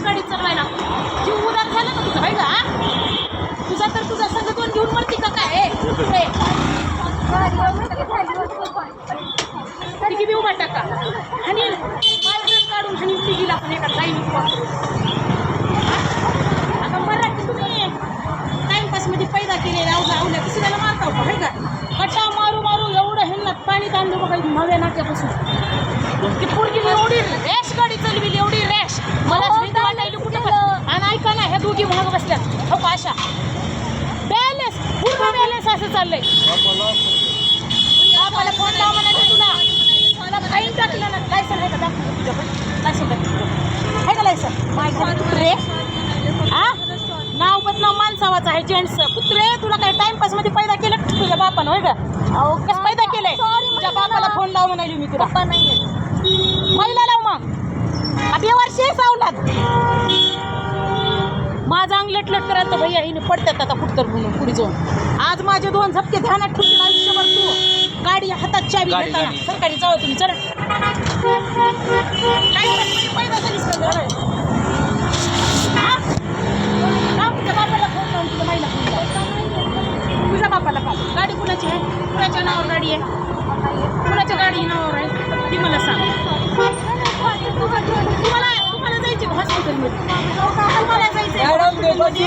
माझीच गाडी चालवायला. जीव उदार झाला ना तुझा? का तुझा तर तुझा संघ दोन घेऊन मरती का काय? तिघी बी उभा टाका. आणि मार्ग काढून आणि तिघीला पण एका जाईल आता मराठी तुम्ही टाईमपासमध्ये पैदा केलेला अवघा अवल्या कसं त्याला मारता होता का? गट्टा मारू मारू एवढं हिंडत पाणी तांदूळ बघा नव्या नाक्यापासून. अशा. बॅलेन्स पूर्ण बॅलेन्स असं चाललंय. बापाला फोन लाव म्हणायचं तुला. मला फाईन टाकलं ना. लायसन आहे का? दाखव. तुझ्याकडे लायसन दाखव आहे. का लायसन हा नाव बदनाव माणसावाचं आहे जेंट्स कुत्रे तुला काय टाइमपासमध्ये पैदा केलं का तुझ्या बापानं होय का? अहो कसं पैदा केलंय? तुझ्या बापाला फोन लाव म्हणाली मी तुला. पहिला लाव मग. आता वर्षी सावलात. माझं अंग लटलट करायला तर भैया हिने पडतात आता कुठतर म्हणून पुढे जाऊन. आज माझे दोन झपके ध्यानात ठेवतील आयुष्यभर तू. गाडी हातात चावी घेताना. सरकारी जाऊ तुम्ही चल काय करत पहिला झालीस का घरात? हा? लाव तुझ्या बापाला फोन लावून तुझ्या माईला फोन लाव. तुझ्या बापाला का गाडी कुणाची आहे कुणाच्या नावावर गाडी आहे कुणाच्या गाडी नावावर आहे ती मला सांग तुम्हाला तुम्हाला जायचे हॉस्पिटलमध्ये तुम्हाला जायचंय हॉस्पिटलमध्ये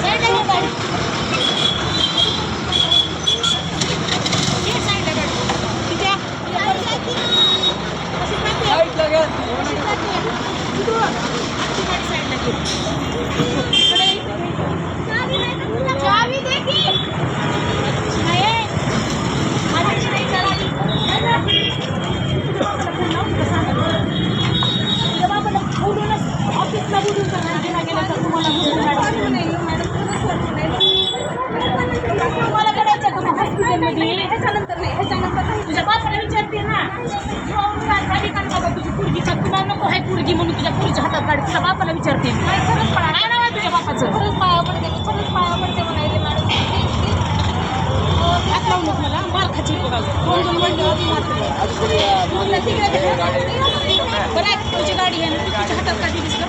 साईडला घे गाडी. घे साईडला गाडी. तिथे या. अशी जाते. अशी जाते. इकडून. अशी गाडी साईडला घे. इकडे ये. चावी दे की. नाही. माझ्याशी नाही चालावी. तुझ्या बापाला फोन लाव, तुला सांगायचं. तुझ्या बापाला बोलूनच ऑफिसला बोलून तर नाही गेला गेला तर तुम्हाला बोलून तुम्हाला करायचं का मग हॉस्पिटलमध्ये तुझ्या बापाला विचारते ना गाडी काढ बाबा तुझी पुरगी का तुला नको आहे पुरगी म्हणून तुझ्या पुरीच्या हातात गाडी तुझ्या बापाला विचारते काय नाव आहे तुझ्या बापाचं हात लावू नको मला मार खाची बघा दोन दोन मारते. तिकडे बरं आहे, तुझी गाडी आहे ना तुझ्या हातात काढली दिसलं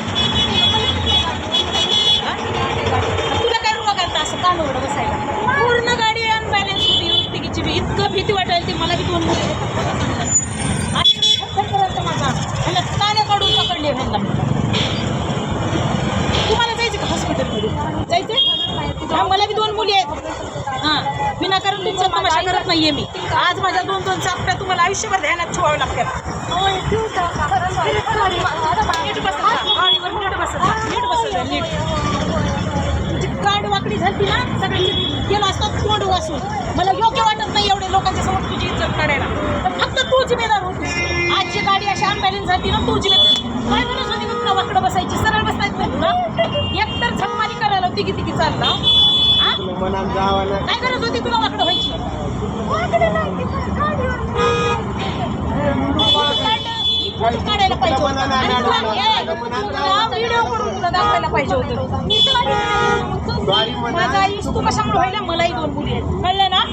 तुला काय रोग आता असं कानोड बसायला पूर्ण गाडी अनबॅलेन्स होती येऊन तिघीची बी इतकं भीती वाटायला ती मला बी दोन मुलं माझा ह्यांना काने काढून पकडले ह्यांना तुम्हाला जायचं का हॉस्पिटलमध्ये जायचं हा मला बी दोन मुली आहेत. हां विनाकारण तुमचा तमाशा करत नाहीये मी. आज माझ्या दोन दोन चापट्या तुम्हाला आयुष्यभर ध्यानात ठेवावं लागतात नीट बसा गाडीवर नीट बसा नीट बसा नीट तुझी गाड वाकडी झाली ना सगळ्यांची. गेलो असतात तोंड वासून मला योग्य वाटत नाही एवढे लोकांच्या समोर तुझी इज्जत काढायला. तर फक्त तू जिम्मेदार होतीस आजची गाडी अशी अँबॅलेन्स झाली ना तू जिम्मेदार काय म्हणत होती तुला वाकडं बसायची सरळ बसायचं नाही. तुला एकतर झकमारी करायला होती की हा काय गरज होती तुला वाकडं व्हायची काढायला पाहिजे होतं. आणि तुला- ए, तुला व्हिडिओ करून तुला दाखवायला पाहिजे होतं. माझा आयुष तू कशामुळे व्हायला? मलाही दोन मुली आहेत. कळलं ना?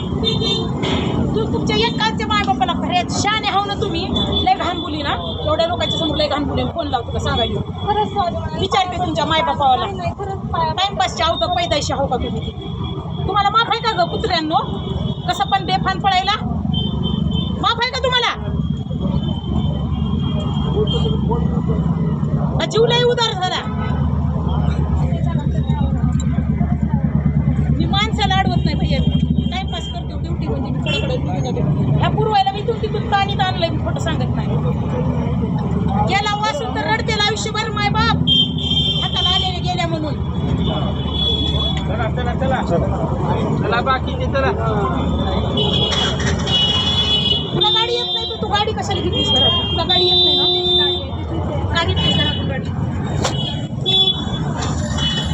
तू तुमच्या एक कालच्या माय बापाला खऱ्यात शाने हाव ना तुम्ही लय घाण बोली ना एवढ्या लोकांच्या समोर लय घाण बोली कोण लावतो का सांगायला विचारते तुमच्या माय बापाला टाइमपासच्या आहो का पैदाशी आहो का तुम्ही? ती? तुम्हाला माफ आहे का ग कुत्र्यांनो? कसं पण बेफान पडायला? माफ आहे का तुम्हाला? का जीव लय उदार झाला? मी माणसाला अडवत नाही भैया. टाइमपास करते. ड्युटी म्हणजे मी कडकडे ह्या पूर्वायला मी तुमची तिथून आणि आणलंय मी खोटं सांगत नाही. गेला वासून तर रडतेला आयुष्यभर माय बाप. हाताला आलेले गेल्या म्हणून. चला चला चला. चला बाकी चला.